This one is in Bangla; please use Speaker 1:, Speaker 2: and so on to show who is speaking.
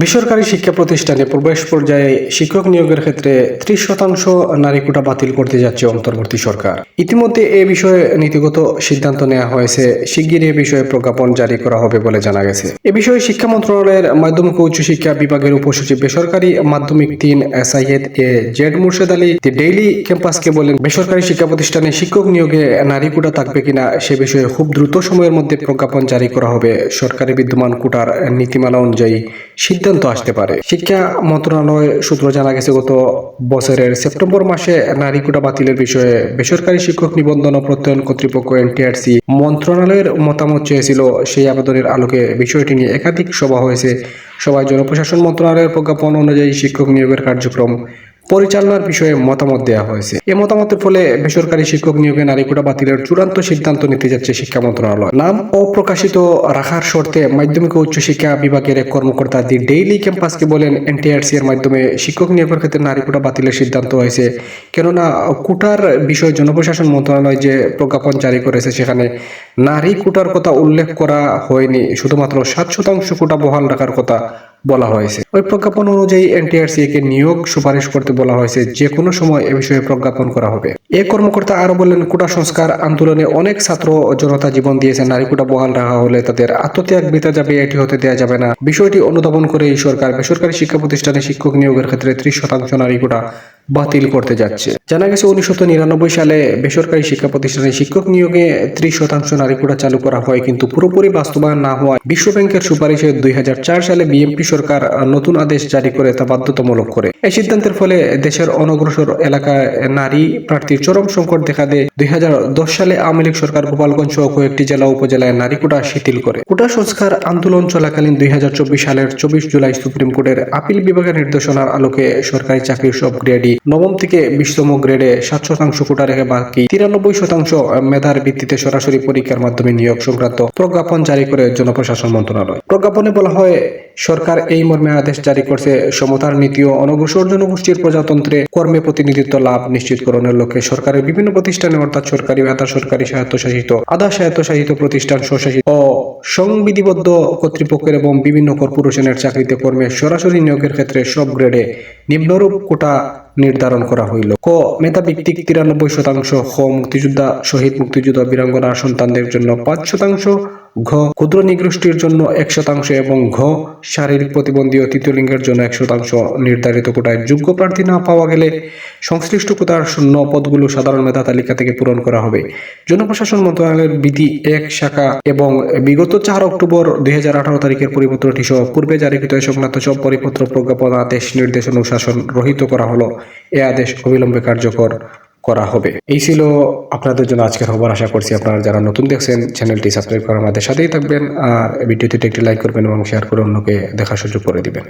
Speaker 1: বেসরকারি শিক্ষা প্রতিষ্ঠানে প্রবেশ পর্যায়ে শিক্ষক নিয়োগের ক্ষেত্রে ত্রিশ শতাংশ নারী কোটা বাতিল করতে যাচ্ছে অন্তর্বর্তী সরকার। ইতিমধ্যে এ বিষয়ে নীতিগত সিদ্ধান্ত নেওয়া হয়েছে। শিগগিরই এ বিষয়ে প্রজ্ঞাপন জারি করা হবে বলে জানা গেছে। এ বিষয়ে শিক্ষা মন্ত্রণালয়ের মাধ্যমিক ও উচ্চশিক্ষা বিভাগের উপসচিব বেসরকারি মাধ্যমিক তিন Sayed A Z Murshed Ali the daily ক্যাম্পাসকে বলেন, বেসরকারি শিক্ষা প্রতিষ্ঠানে শিক্ষক নিয়োগে নারী কোটা থাকবে কিনা সে বিষয়ে খুব দ্রুত সময়ের মধ্যে প্রজ্ঞাপন জারি করা হবে। সরকারি বিদ্যমান কোটার নীতিমালা অনুযায়ী সিদ্ধান্ত আসতে পারে। শিক্ষা মন্ত্রণালয় সূত্র জানা গেছে, গত বছরের সেপ্টেম্বর মাসে নারী কোটা বাতিলের বিষয়ে বেসরকারি শিক্ষক নিবন্ধন ও প্রত্যয়ন কর্তৃপক্ষ এনটিআরসি মন্ত্রণালয়ের মতামত চেয়েছিল। সেই আবেদনের আলোকে বিষয়টি নিয়ে একাধিক সভা হয়েছে। সভায় জনপ্রশাসন মন্ত্রণালয়ের প্রজ্ঞাপন অনুযায়ী শিক্ষক নিয়োগের কার্যক্রম পরিচালনার বিষয়ে মতামত দেওয়া হয়েছে। এই মতামতের ফলে বেসরকারি শিক্ষক নিয়োগে নারী কোটা বাতিলের চূড়ান্ত সিদ্ধান্ত নিতে যাচ্ছে শিক্ষা মন্ত্রণালয়। নাম অপ্রকাশিত রাখার শর্তে মাধ্যমিক ও উচ্চশিক্ষা বিভাগের এক কর্মকর্তা দি ডেইলি ক্যাম্পাসকে বলেন, এনটিআরসি এর মাধ্যমে শিক্ষক নিয়োগের ক্ষেত্রে নারী কোটা বাতিলের সিদ্ধান্ত হয়েছে। কেননা, কোটার বিষয়ে জনপ্রশাসন মন্ত্রণালয় যে প্রজ্ঞাপন জারি করেছে সেখানে নারী কোটার কথা উল্লেখ করা হয়নি। শুধুমাত্র সাত শতাংশ কোটা বহাল রাখার কথা বলা হয়েছে। ওই প্রজ্ঞাপন অনুযায়ী এনটিআরসি কে নিয়োগ সুপারিশ করতে বলা হয়েছে যে কোনো সময় এ বিষয়ে প্রজ্ঞাপন করা হবে। এ কর্মকর্তা আরও বললেন কোটা সংস্কার আন্দোলনে অনেক ছাত্র জনতা জীবন দিয়েছে। নারী কোটা বহাল রাখা হলে তাদের আত্মত্যাগ বিতা যাবে, এটি হতে দেওয়া যাবে না। বিষয়টি অনুধাবন করে এই সরকার। বেসরকারি শিক্ষা প্রতিষ্ঠানে শিক্ষক নিয়োগের ক্ষেত্রে ত্রিশ শতাংশ নারী কোটা বাতিল করতে যাচ্ছে। জানা গেছে, উনিশশো নিরানব্বই সালে বেসরকারি শিক্ষা প্রতিষ্ঠানে শিক্ষক নিয়োগে ত্রিশ শতাংশ নারী কোটা চালু করা হয়, কিন্তু পুরোপুরি বাস্তবায়ন না হওয়ায় বিশ্ব ব্যাংকের সুপারিশে দুই সালে বিএনপি সরকার নতুন আদেশ জারি করে তা বাধ্যতামূলক করে। এই সিদ্ধান্তের ফলে দেশের অনগ্রসর এলাকায় নারী প্রার্থীর চরম সংকট দেখা দেয়। দুই হাজার দশ সালে আওয়ামী লীগ সরকার গোপালগঞ্জ সহ কয়েকটি জেলা উপজেলায় নারী কোটা শিথিল করে। কোটা সংস্কার আন্দোলন চলাকালীন দুই হাজার চব্বিশ সালের চব্বিশ জুলাই সুপ্রিম কোর্টের আপিল বিভাগের নির্দেশনার আলোকে সরকারি চাকরির সব গ্রেডই নবম থেকে বিশতম গ্রেডে সাত শতাংশ কোটা রেখে বাকি তিরানব্বই শতাংশ মেধার ভিত্তিতে সরাসরি পরীক্ষার মাধ্যমে নিয়োগ সংক্রান্ত প্রজ্ঞাপন জারি করে জনপ্রশাসন মন্ত্রণালয়। প্রজ্ঞাপনে বলা হয়, সরকার এই মর্মে আদেশ জারি করছে, সমতার নীতি ও অনগ্রসর জনগোষ্ঠীর প্রজাতন্ত্রে কর্মে প্রতিনিধিত্ব লাভ নিশ্চিতকরণের লক্ষ্যে সরকারের বিভিন্ন প্রতিষ্ঠানে, অর্থাৎ সরকারি আধা সরকারি স্বায়ত্তশাসিত আধা স্বায়ত্তশাসিত প্রতিষ্ঠান স্বশাসিত ও সংবিধিবদ্ধ কর্তৃপক্ষের এবং বিভিন্ন কর্পোরেশনের চাকরিতে কর্মে সরাসরি নিয়োগের ক্ষেত্রে সব গ্রেডে নিম্নরূপ কোটা নির্ধারণ করা হইল। ক মেধা ভিত্তিক তিরানব্বই শতাংশ হ মুক্তিযোদ্ধা, শহীদ মুক্তিযোদ্ধা, বীরাঙ্গনা সন্তানদের জন্য পাঁচ শতাংশ ঘ ক্ষুদ্র নিগোষ্ঠীর জন্য এক শতাংশ এবং ঘ, শারীরিক প্রতিবন্ধী ও তৃতীয় লিঙ্গের জন্য এক শতাংশ নির্ধারিত কোটায় যোগ্য প্রার্থী না পাওয়া গেলে সংশ্লিষ্ট কোটার শূন্য পদগুলো সাধারণ মেধা তালিকা থেকে পূরণ করা হবে। জনপ্রশাসন মন্ত্রণালয়ের বিধি এক, শাখা এবং বিগত চার অক্টোবর দুই হাজার আঠারো তারিখের পরিপত্রটি সহ পূর্বে জারিকৃত সংক্রান্ত সব পরিপত্র প্রজ্ঞাপন আদেশ, নির্দেশ অনুশাসন রহিত করা হলো। এ আদেশ অবিলম্বে কার্যকর। করা হবে। এই ছিল আপনাদের জন্য আজকের খবর। আশা করছি আপনারা যারা নতুন দেখছেন, চ্যানেলটি সাবস্ক্রাইব করার আমাদের সাথেই থাকবেন। আর ভিডিওটিতে একটি লাইক করবেন এবং শেয়ার করে অন্যকে দেখার সুযোগ করে দিবেন।